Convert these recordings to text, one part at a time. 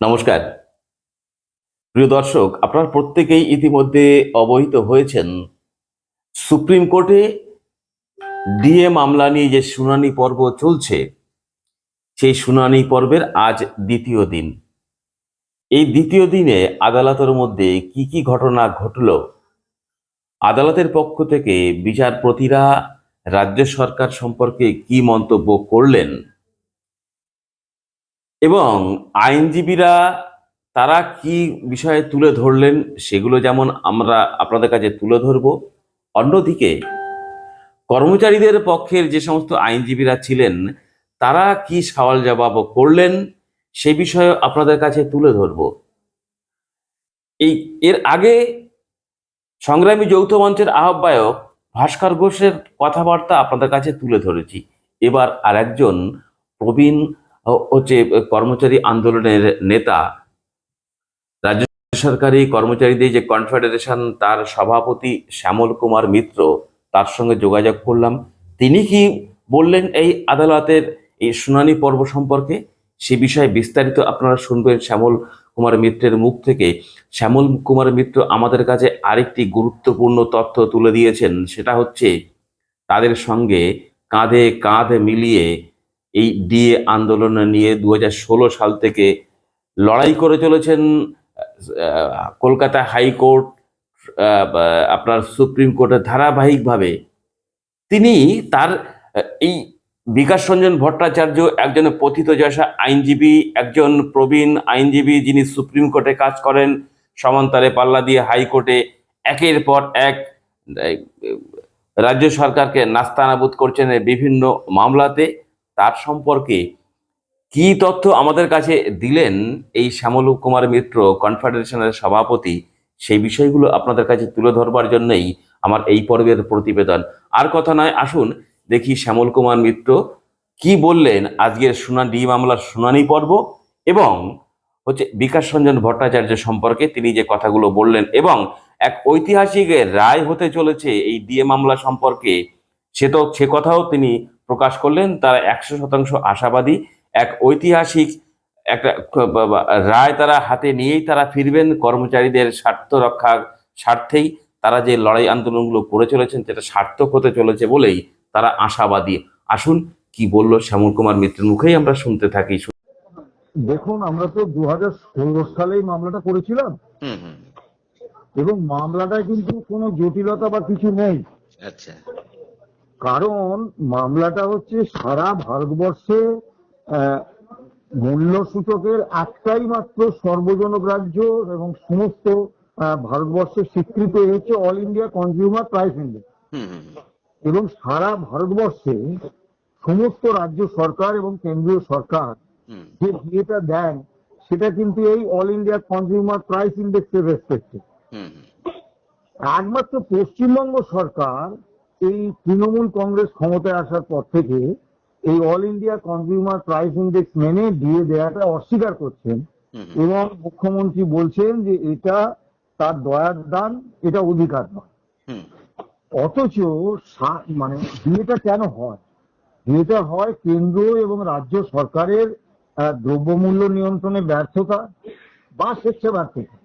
নমস্কার। প্রিয় দর্শক, আপনারা প্রত্যেকেই ইতিমধ্যে অবহিত হয়েছেন। সুপ্রিম কোর্টে ডিএ মামলা নিয়ে যে শুনানি পর্ব চলছে, সেই শুনানি পর্বের আজ দ্বিতীয় দিন। এই দ্বিতীয় দিনে আদালতের মধ্যে কি কি ঘটনা ঘটল, আদালতের পক্ষ থেকে বিচারপতিরা রাজ্য সরকার সম্পর্কে কি মন্তব্য করলেন এবং আইনজীবীরা তারা কি বিষয়ে তুলে ধরলেন সেগুলো যেমন আমরা আপনাদের কাছে তুলে ধরব। অন্যদিকে কর্মচারীদের পক্ষের যে সমস্ত আইনজীবীরা ছিলেন, তারা কি সওয়াল জবাব করলেন সে বিষয়ে আপনাদের কাছে তুলে ধরব। এই এর আগে সংগ্রামী যৌথ মঞ্চের আহ্বায়ক ভাস্কর ঘোষের কথাবার্তা আপনাদের কাছে তুলে ধরেছি। এবার আরেকজন প্রবীণ হ- হচ্ছে কর্মচারী আন্দোলনের নেতা, রাজ্য সরকারি কর্মচারীদের যে কনফেডারেশন, তার সভাপতি শ্যামল কুমার মিত্র, তার সঙ্গে যোগাযোগ করলাম। তিনি কি বললেন এই আদালতের এই শুনানি পর্ব সম্পর্কে? সে বিষয়ে বিস্তারিত আপনারা শুনবেন শ্যামল কুমার মিত্রের মুখ থেকে। শ্যামল কুমার মিত্র আমাদের কাছে আরেকটি গুরুত্বপূর্ণ তথ্য তুলে দিয়েছেন। সেটা হচ্ছে, তাদের সঙ্গে কাঁধে কাঁধ মিলিয়ে এই ডিএ আন্দোলন নিয়ে দু হাজার ষোলো সাল থেকে লড়াই করে চলেছেন কলকাতা হাইকোর্ট আপনার সুপ্রিম কোর্টের ধারাবাহিকভাবে। তিনি তার এই বিকাশ রঞ্জন ভট্টাচার্য একজন পথিত পথিতযশা আইনজীবী, একজন প্রবীণ আইনজীবী যিনি সুপ্রিম কোর্টে কাজ করেন। সমান্তরে পাল্লা দিয়ে হাইকোর্টে একের পর এক রাজ্য সরকারকে নাস্তানাবুদ করছেন বিভিন্ন মামলাতে। তার সম্পর্কে কি তথ্য আমাদের কাছে দিলেন এই শ্যামল কুমার মিত্র কনফেডারেশনের সভাপতি, সেই বিষয়গুলো আপনাদের কাছে তুলে ধরবার জন্যই আমার এই পর্বের প্রতিবেদন। আর কথা নয়, আসুন দেখি শ্যামল কুমার মিত্র কি বললেন আজকের শুনানি মামলার শুনানি পর্ব এবং হচ্ছে বিকাশ রঞ্জন ভট্টাচার্য সম্পর্কে তিনি যে কথাগুলো বললেন এবং এক ঐতিহাসিক রায় হতে চলেছে এই ডিএ মামলা সম্পর্কে, সে তো, সে কথাও তিনি প্রকাশ করলেন তারা একশো শতাংশ আশাবাদী এক ঐতিহাসিক একটা রায় তারা হাতে নিয়েই তারা ফিরবেন কর্মচারীদের স্বার্থ রক্ষার স্বার্থেই তারা যে লড়াই আন্দোলনগুলো করে চলেছেন সেটা সার্থক হতে চলেছে বলেই তারা আশাবাদী। আসুন কি বলল শ্যামল কুমার মিত্রের মুখেই আমরা শুনতে থাকি। দেখুন আমরা তো দু হাজার ষোলো সালেই মামলাটা করেছিলাম। হুম হুম। এবং মামলাটায় কিন্তু কোনো জটিলতা বা কিছু নেই। আচ্ছা। কারণ মামলাটা হচ্ছে সারা ভারতবর্ষে মূল্য সূচকের একটাই মাত্র সর্বজনগ্রাহ্য এবং সমস্ত ভারতবর্ষে স্বীকৃত এ হচ্ছে all India consumer price index. এবং সারা ভারতবর্ষে সমস্ত রাজ্য সরকার এবং কেন্দ্রীয় সরকার যে বিয়েটা দেন সেটা কিন্তু এই অল ইন্ডিয়া কনজিউমার প্রাইস ইন্ডেক্সের রেসপেক্টে হুম হুম। একমাত্র পশ্চিমবঙ্গ সরকার এই তৃণমূল কংগ্রেস ক্ষমতায় আসার পর থেকে এই all India consumer price index মেনে দিয়ে দেওয়াটা অস্বীকার করছেন। এবং মুখ্যমন্ত্রী বলছেন যে এটা তার দয়ার দান এটা অধিকার নয়। অথচ মানে বিয়েটা কেন হয়? বিয়েটা হয় কেন্দ্র এবং রাজ্য সরকারের দ্রব্যমূল্য নিয়ন্ত্রণে ব্যর্থতা বা স্বেচ্ছা ব্যর্থতা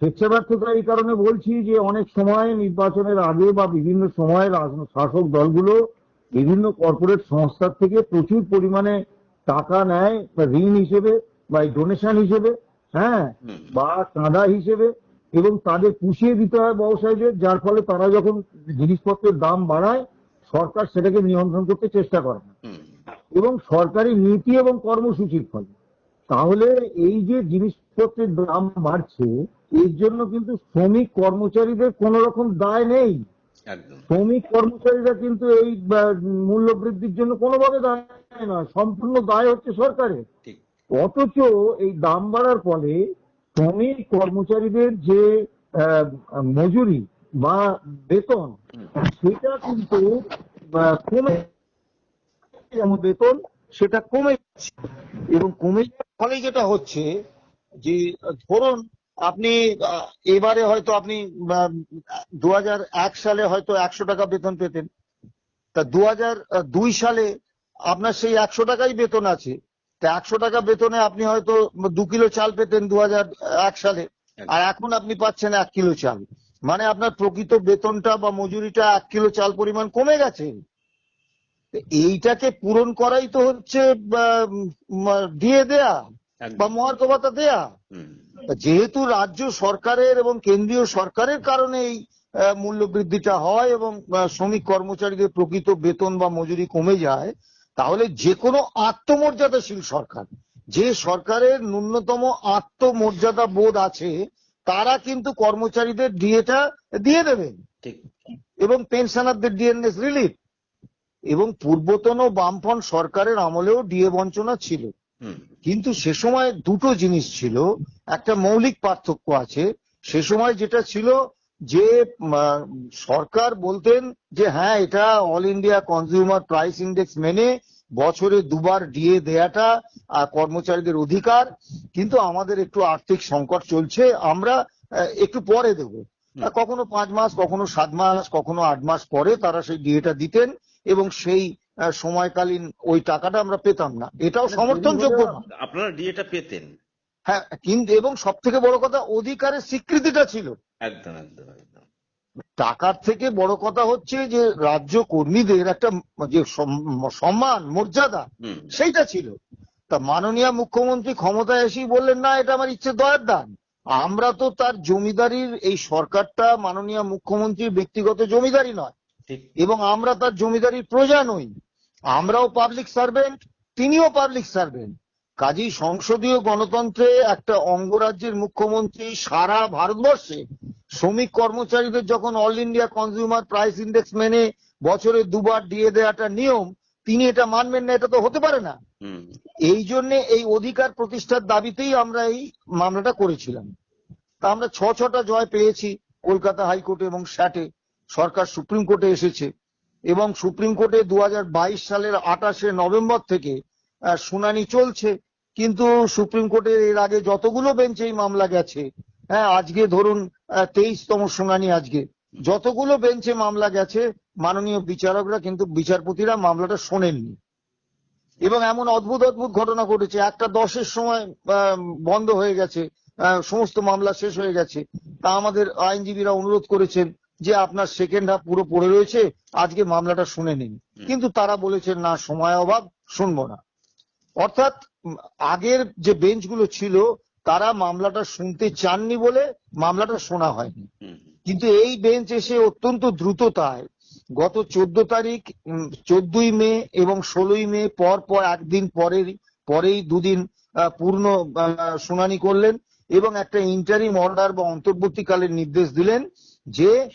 হুম স্বেচ্ছা ব্যর্থতা এই কারণে বলছি যে অনেক সময় নির্বাচনের আগে বা বিভিন্ন সময় শাসক দলগুলো বিভিন্ন কর্পোরেট সংস্থার থেকে প্রচুর পরিমাণে টাকা নেয় বা ঋণ হিসেবে বা ডোনেশন হিসেবে হ্যাঁ বা চাঁদা হিসেবে এবং তাদের পুষিয়ে দিতে হয় ব্যবসায়ীদের যার ফলে তারা যখন জিনিসপত্রের দাম বাড়ায় সরকার সেটাকে নিয়ন্ত্রণ করতে চেষ্টা করে। না এবং সরকারি নীতি এবং কর্মসূচির ফলে। তাহলে এই যে জিনিসপত্রের দাম বাড়ছে এর জন্য কিন্তু শ্রমিক কর্মচারীদের কোন রকম দায় নেই। শ্রমিক কর্মচারীরা কিন্তু এই মূল্য বৃদ্ধির জন্য কোনোভাবে দায় নয় সম্পূর্ণ দায় হচ্ছে সরকারের। অথচ এই দাম বাড়ার ফলে শ্রমিক কর্মচারীদের যে মজুরি বা বেতন সেটা কিন্তু কমে যেমন বেতন সেটা কমে যাচ্ছে। এবং কমে যাওয়ার ফলে যেটা হচ্ছে যে ধরুন আপনি এবারে হয়তো আপনি দু সালে হয়তো একশো টাকা বেতন পেতেন। তা দু দুই সালে আপনার সেই একশো টাকাই বেতন আছে। তা একশো টাকা বেতনে আপনি হয়তো দু কিলো চাল পেতেন দু এক সালে। আর এখন আপনি পাচ্ছেন এক কিলো চাল। মানে আপনার প্রকৃত বেতনটা বা মজুরিটা এক কিলো চাল পরিমাণ কমে গেছে। এইটাকে পূরণ করাই তো হচ্ছে দিয়ে দেয়া। বা মহার্ঘ ভাতা দেয়া। যেহেতু রাজ্য সরকারের এবং কেন্দ্রীয় সরকারের কারণে এই মূল্য বৃদ্ধিটা হয় এবং শ্রমিক কর্মচারীদের প্রকৃত বেতন বা মজুরি কমে যায় তাহলে যে কোনো আত্মমর্যাদাশীল সরকার যে সরকারের ন্যূনতম আত্মমর্যাদা বোধ আছে তারা কিন্তু কর্মচারীদের ডিএটা দিয়ে দেবেন। এবং পেনশনারদের ডিএনএস রিলিফ। এবং পূর্বতন বামফ্রন্ট সরকারের আমলেও ডিএ বঞ্চনা ছিল। কিন্তু সে সময় দুটো জিনিস ছিল একটা মৌলিক পার্থক্য আছে সে সময় যেটা ছিল যে সরকার বলতেন যে হ্যাঁ এটা all India consumer price index মেনে বছরে দুবার ডিএ দেয়াটা কর্মচারীদের অধিকার কিন্তু আমাদের একটু আর্থিক সংকট চলছে আমরা একটু পরে দেব। কখনো পাঁচ মাস কখনো সাত মাস কখনো আট মাস পরে তারা সেই ডিএটা দিতেন এবং সেই সময়কালীন ওই টাকাটা আমরা পেতাম না। এটাও সমর্থনযোগ্য না। আপনারা ডিএটা পেতেন। হ্যাঁ কিন্তু এবং সব থেকে বড় কথা অধিকারের স্বীকৃতিটা ছিল। একদম একদম একদম। টাকার থেকে বড় কথা হচ্ছে যে রাজ্য কর্মীদের একটা যে সম্মান মর্যাদা সেইটা ছিল। তা মাননীয় মুখ্যমন্ত্রী ক্ষমতায় এসেই বললেন না এটা আমার ইচ্ছে দয়ার দান। আমরা তো তার জমিদারির এই সরকারটা মাননীয় মুখ্যমন্ত্রীর ব্যক্তিগত জমিদারি নয়। এবং আমরা তার জমিদারির প্রজা নই। আমরাও পাবলিক সার্ভেন্ট তিনিও পাবলিক সার্ভেন্ট কাজেই সংসদীয় গণতন্ত্রে একটা অঙ্গরাজ্যের মুখ্যমন্ত্রী সারা ভারতবর্ষে শ্রমিক কর্মচারীদের যখন all India consumer price index মেনে বছরে দুবার দিয়ে দেওয়াটা নিয়ম তিনি এটা মানবেন না এটা তো হতে পারে না। এই জন্য এই অধিকার প্রতিষ্ঠার দাবিতেই আমরা এই মামলাটা করেছিলাম। তা আমরা ছ ছটা জয় পেয়েছি কলকাতা হাইকোর্টে এবং স্যাটে। সরকার সুপ্রিম কোর্টে এসেছে। এবং সুপ্রিম কোর্টে দু হাজার বাইশ সালের আঠাশে নভেম্বর থেকে শুনানি চলছে। কিন্তু সুপ্রিম কোর্টের এর আগে যতগুলো বেঞ্চে এই মামলা গেছে হ্যাঁ আজকে ধরুন তেইশতম শুনানি আজকে, যতগুলো বেঞ্চে মামলা গেছে, মাননীয় বিচারকরা কিন্তু বিচারপতিরা মামলাটা শোনেননি। এবং এমন অদ্ভুত অদ্ভুত ঘটনা ঘটেছে, একটা দশের সময় বন্ধ হয়ে গেছে সমস্ত মামলা শেষ হয়ে গেছে। তা আমাদের আইনজীবীরা অনুরোধ করেছেন যে আপনার সেকেন্ড হাফ পুরো পড়ে রয়েছে আজকে মামলাটা শুনে নিন। কিন্তু তারা বলেছেন না সময় অভাব শুনব না। অর্থাৎ আগের যে বেঞ্চগুলো ছিল তারা মামলাটা শুনতে চাননি বলে মামলাটা শোনা হয়নি। কিন্তু এই বেঞ্চ এসে অত্যন্ত দ্রুততায় গত চোদ্দ তারিখ চোদ্দই মে এবং ষোলোই মে পর পর একদিন পরের পরেই দুদিন পূর্ণ শুনানি করলেন এবং একটা ইন্টারিম অর্ডার বা অন্তর্বর্তীকালীন নির্দেশ দিলেন। যে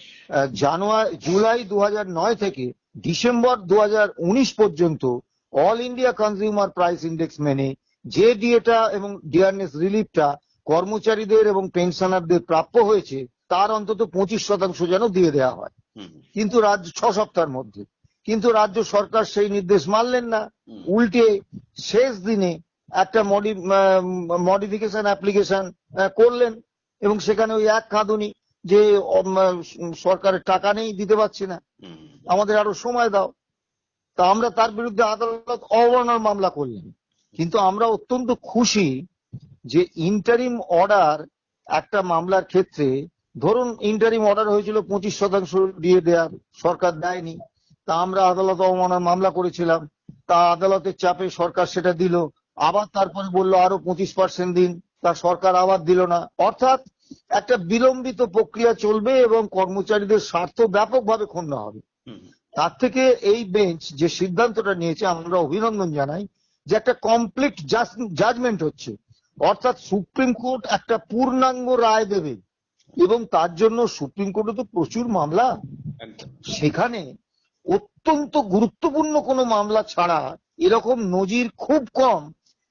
জানুয়ারি জুলাই দু নয় থেকে ডিসেম্বর দু হাজার উনিশ পর্যন্ত all India consumer price index মেনে যে ডিএটা এবং ডিআরএস রিলিফটা কর্মচারীদের এবং পেনশনারদের প্রাপ্য হয়েছে তার অন্তত পঁচিশ শতাংশ যেন দিয়ে দেওয়া হয়। কিন্তু রাজ্য ছ সপ্তাহের মধ্যে। কিন্তু রাজ্য সরকার সেই নির্দেশ মানলেন না। উল্টে শেষ দিনে একটা মডিফিকেশন অ্যাপ্লিকেশন করলেন এবং সেখানে ওই এক কাঁদুনি যে সরকারের টাকা নেই দিতে পারছি না। আমাদের আরও সময় দাও। তা আমরা তার বিরুদ্ধে আদালত অবমাননার মামলা করলেন কিন্তু আমরা অত্যন্ত খুশি যে ইন্টারিম অর্ডার একটা মামলার ক্ষেত্রে ধরুন ইন্টারিম অর্ডার হয়েছিল পঁচিশ শতাংশ দিয়ে দেওয়ার সরকার দেয়নি। তা আমরা আদালত অবমাননার মামলা করেছিলাম। তা আদালতের চাপে সরকার সেটা দিল। আবার তারপরে বলল আরও পঁচিশ পার্সেন্ট দিন। তা সরকার আবার দিল না। অর্থাৎ একটা বিলম্বিত প্রক্রিয়া চলবে এবং কর্মচারীদের স্বার্থ ব্যাপকভাবে ক্ষুণ্ণ হবে। তার থেকে এই বেঞ্চ যে সিদ্ধান্তটা নিয়েছে আমরা অভিনন্দন জানাই যে একটা কমপ্লিট জাজমেন্ট হচ্ছে। অর্থাৎ সুপ্রিম কোর্ট একটা পূর্ণাঙ্গ রায় দেবে এবং তার জন্য সুপ্রিম কোর্টে তো প্রচুর মামলা। সেখানে অত্যন্ত গুরুত্বপূর্ণ কোনো মামলা ছাড়া এরকম নজির খুব কম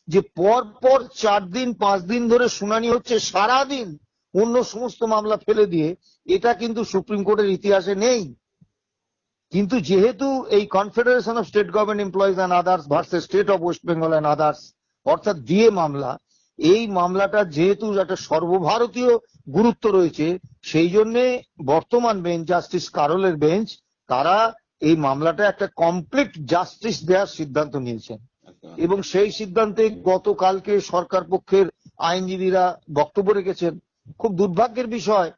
যে পর পর চার দিন পাঁচ দিন ধরে শুনানি হচ্ছে সারা দিন অন্য সমস্ত মামলা ফেলে দিয়ে, এটা কিন্তু সুপ্রিম কোর্টের ইতিহাসে নেই। কিন্তু যেহেতু এই confederation of state government employees and others versus state of West Bengal and others অর্থাৎ ডিএ মামলা, এই মামলাটা যেহেতু একটা সর্বভারতীয় গুরুত্ব রয়েছে, সেই জন্য বর্তমান বেঞ্চ জাস্টিস কারলের বেঞ্চ তারা এই মামলাটা একটা কমপ্লিট জাস্টিস দেওয়ার সিদ্ধান্ত নিয়েছেন। এবং সেই সিদ্ধান্তে গতকালকে সরকার পক্ষের আইনজীবীরা বক্তব্য রেখেছেন খুব দুর্ভাগ্যের বিষয়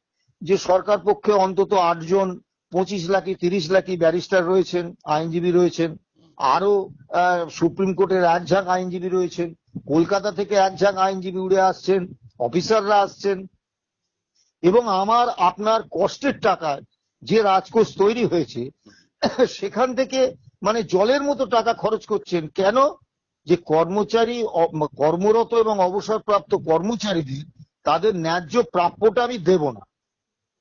যে সরকার পক্ষে অন্তত আটজন, পঁচিশ লাখি, তিরিশ লাখি ব্যারিস্টার রয়েছেন, আইনজীবী রয়েছেন আরও সুপ্রিম কোর্টের এক ঝাঁক আইনজীবী রয়েছেন, কলকাতা থেকে এক ঝাঁক আইনজীবী উড়ে আসছেন, অফিসাররা আসছেন, এবং আমার, আপনার কষ্টের টাকায় যে রাজকোষ তৈরি হয়েছে, সেখান থেকে মানে জলের মতো টাকা খরচ করছেন। কেন? যে কর্মচারী কর্মরত এবং অবসরপ্রাপ্ত কর্মচারীদের তাদের ন্যায্য প্রাপ্যটা আমি দেব না।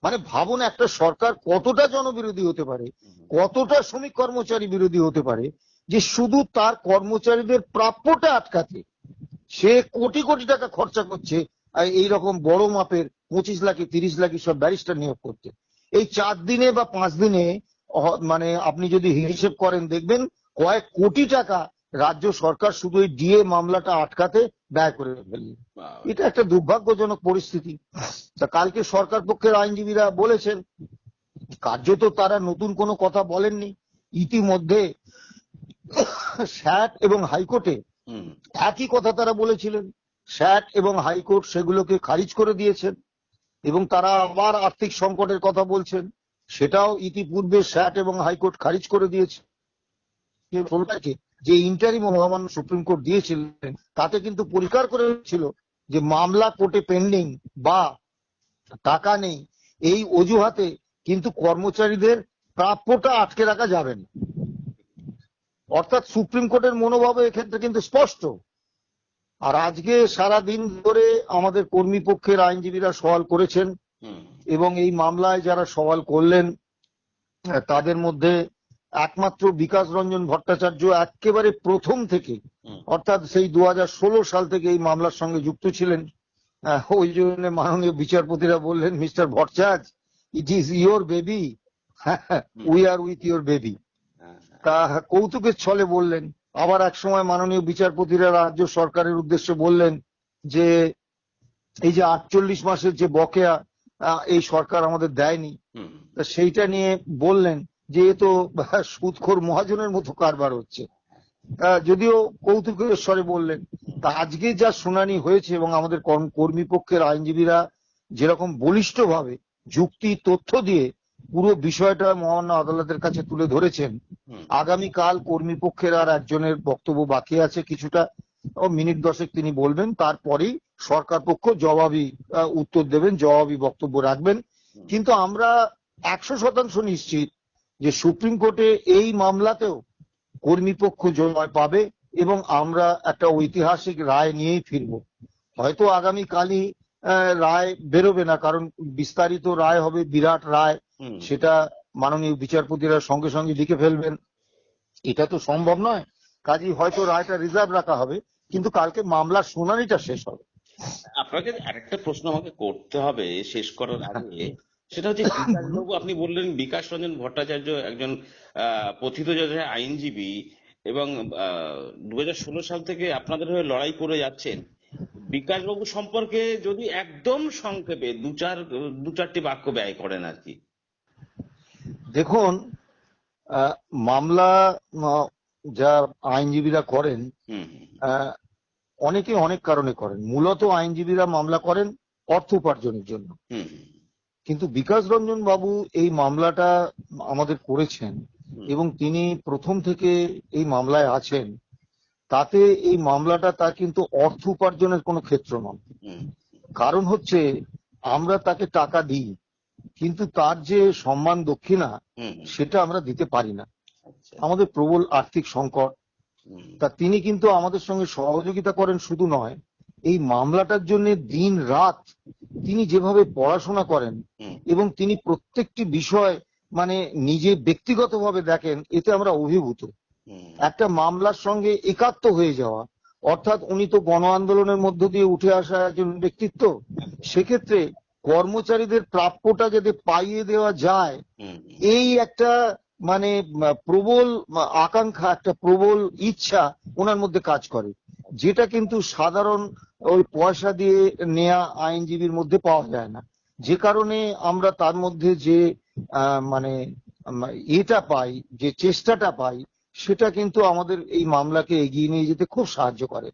মানে ভাবুন একটা সরকার কতটা জনবিরোধী হতে পারে, কতটা শ্রমিক কর্মচারী বিরোধী হতে পারে, যে শুধু তার কর্মচারীদের প্রাপ্যটা আটকাতে সে কোটি কোটি টাকা খরচা করছে এই রকম বড় মাপের পঁচিশ লাখে তিরিশ লাখি সব ব্যারিস্টার নিয়োগ করতে এই চার দিনে বা পাঁচ দিনে মানে আপনি যদি হিসেব করেন, দেখবেন কয়েক কোটি টাকা রাজ্য সরকার শুধু এই ডিএ মামলাটা আটকাতে ব্যয় করে ফেললেন। এটা একটা দুর্ভাগ্যজনক পরিস্থিতি। তা কালকে সরকার পক্ষের আইনজীবীরা বলেছেন কার্যত তারা নতুন কোনো কথা বলেননি। ইতিমধ্যে স্যাট এবং হাইকোর্টে একই কথা তারা বলেছিলেন। স্যাট এবং হাইকোর্ট সেগুলোকে খারিজ করে দিয়েছেন এবং তারা আবার আর্থিক সংকটের কথা বলছেন। সেটাও ইতিপূর্বে স্যাট এবং হাইকোর্ট খারিজ করে দিয়েছে। সরকারকে যে ইন্টারিম মহামান্য সুপ্রিম কোর্ট দিয়েছিলেন তাতে কিন্তু পরিষ্কার করে ছিল যে মামলা কোর্টে পেন্ডিং বা টাকা নেই এই অজুহাতে কিন্তু কর্মচারীদের প্রাপ্যটা আটকে রাখা যাবে না। অর্থাৎ সুপ্রিম কোর্টের মনোভাব এক্ষেত্রে কিন্তু স্পষ্ট। আর আজকে সারা দিন ধরে আমাদের কর্মী পক্ষের আইনজীবীরা সওয়াল করেছেন এবং এই মামলায় যারা সওয়াল করলেন তাদের মধ্যে একমাত্র বিকাশ রঞ্জন ভট্টাচার্য একেবারে প্রথম থেকে অর্থাৎ সেই দু হাজার ষোলো সাল থেকে এই মামলার সঙ্গে যুক্ত ছিলেন। ওই জন্য মাননীয় বিচারপতিরা বললেন mister Bhattacharya it is your baby we are with your baby তা কৌতুকের ছলে বললেন। আবার এক সময় মাননীয় বিচারপতিরা রাজ্য সরকারের উদ্দেশ্যে বললেন যে এই যে আটচল্লিশ মাসের যে বকেয়া এই সরকার আমাদের দেয়নি। তা সেইটা নিয়ে বললেন যে এ তো সুদখোর মহাজনের মতো কারবার হচ্ছে। যদিও কৌতুকের স্বরে বললেন তা আজকে যা শুনানি হয়েছে এবং আমাদের কর্ম- পক্ষের আইনজীবীরা যেরকম বলিষ্ঠভাবে যুক্তি তথ্য দিয়ে পুরো বিষয়টা মহামান্য আদালতের কাছে তুলে ধরেছেন আগামীকাল কর্মী পক্ষের আর একজনের বক্তব্য বাকি আছে কিছুটা। ও মিনিট দশেক তিনি বলবেন তারপরেই সরকার পক্ষ জবাবি উত্তর দেবেন জবাবি বক্তব্য রাখবেন। কিন্তু আমরা একশো শতাংশ নিশ্চিত যে সুপ্রিম কোর্টে এই মামলাতেও কর্মীপক্ষ জয় পাবে এবং আমরা একটা ঐতিহাসিক রায় নিয়েই ফিরব। হয়তো আগামীকালই রায় বেরোবে না কারণ বিস্তারিত রায় হবে বিরাট রায়। সেটা মাননীয় বিচারপতিরা সঙ্গে সঙ্গে লিখে ফেলবেন। এটা তো সম্ভব নয়। কাজেই হয়তো রায়টা রিজার্ভ রাখা হবে কিন্তু কালকে মামলার শুনানিটা শেষ হবে। আপনাকে আরেকটা প্রশ্ন আমাকে করতে হবে শেষ করার আগে। সেটা হচ্ছে বিকাশবাবু আপনি বললেন বিকাশ রঞ্জন ভট্টাচার্য একজন আহ, পথিত যোদ্ধা আইনজীবী এবং দু হাজার ষোলো সাল থেকে আপনাদের হয়ে লড়াই করে যাচ্ছেন। বিকাশবাবু সম্পর্কে যদি একদম সংক্ষেপে দু চার দু চারটি বাক্য ব্যয় করেন আর কি। দেখুন মামলা যা আইনজীবীরা করেন অনেকে অনেক কারণে করেন। মূলত আইনজীবীরা মামলা করেন অর্থ উপার্জনের জন্য। হুম হুম, কিন্তু বিকাশ রঞ্জন বাবু এই মামলাটা আমাদের করেছেন এবং তিনি প্রথম থেকে এই মামলায় আছেন তাতে এই মামলাটা তার কিন্তু অর্থ উপার্জনের কোনো ক্ষেত্র নয়। কারণ হচ্ছে আমরা তাকে টাকা দিই কিন্তু তার যে সম্মান দক্ষিণা সেটা আমরা দিতে পারি না। আচ্ছা। আমাদের প্রবল আর্থিক সংকট। তা তিনি কিন্তু আমাদের সঙ্গে সহযোগিতা করেন শুধু নয় এই মামলাটার জন্য দিন রাত তিনি যেভাবে পড়াশোনা করেন এবং তিনি প্রত্যেকটি বিষয় মানে নিজে ব্যক্তিগতভাবে দেখেন এতে আমরা অভিভূত। একটা মামলার সঙ্গে একাত্ম হয়ে যাওয়া অর্থাৎ উনি তো গণ আন্দোলনের মধ্য দিয়ে উঠে আসা একজন ব্যক্তিত্ব সেক্ষেত্রে কর্মচারীদের প্রাপ্যটা যাতে পাইয়ে দেওয়া যায় এই একটা মানে প্রবল আকাঙ্ক্ষা একটা প্রবল ইচ্ছা ওনার মধ্যে কাজ করে। যেটা কিন্তু সাধারণ ওই পয়সা দিয়ে নেয়া আইনজীবীর মধ্যে পাওয়া যায় না যে কারণে আমরা তার মধ্যে যে মানে এটা পাই যে চেষ্টাটা পাই সেটা কিন্তু আমাদের এই মামলাকে এগিয়ে নিয়ে যেতে খুব সাহায্য করে।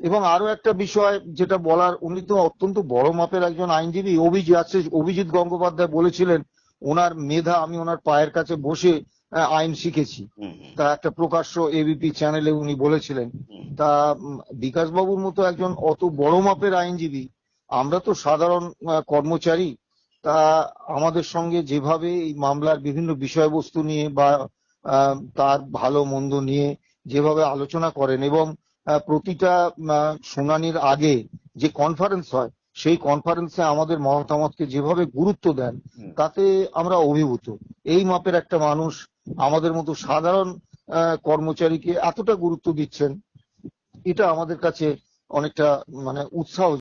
এবং আরও একটা বিষয় যেটা বলার উনি তো অত্যন্ত বড় মাপের একজন আইনজীবী অভিজিৎ আছে অভিজিৎ গঙ্গোপাধ্যায় বলেছিলেন ওনার মেধা আমি ওনার পায়ের কাছে বসে আইন শিখেছি। তা একটা প্রকাশ্য এবিপি চ্যানেলে উনি বলেছিলেন তা বিকাশ বাবুর মতো একজন অত বড় মাপের আইনজীবী আমরা তো সাধারণ কর্মচারী তা আমাদের সঙ্গে যেভাবে এই মামলার বিভিন্ন বিষয়বস্তু নিয়ে বা তার ভালো মন্দ নিয়ে যেভাবে আলোচনা করেন এবং প্রতিটা শুনানির আগে যে কনফারেন্স হয় সেই কনফারেন্সে আমাদের মতামতকে যেভাবে গুরুত্ব দেন তাতে আমরা অভিভূত। এই মাপের একটা মানুষ আমাদের মতো সাধারণ আহ, কর্মচারীকে এতটা গুরুত্ব দিচ্ছেন এটা আমাদের কাছে অনেকটা মানে উৎসাহ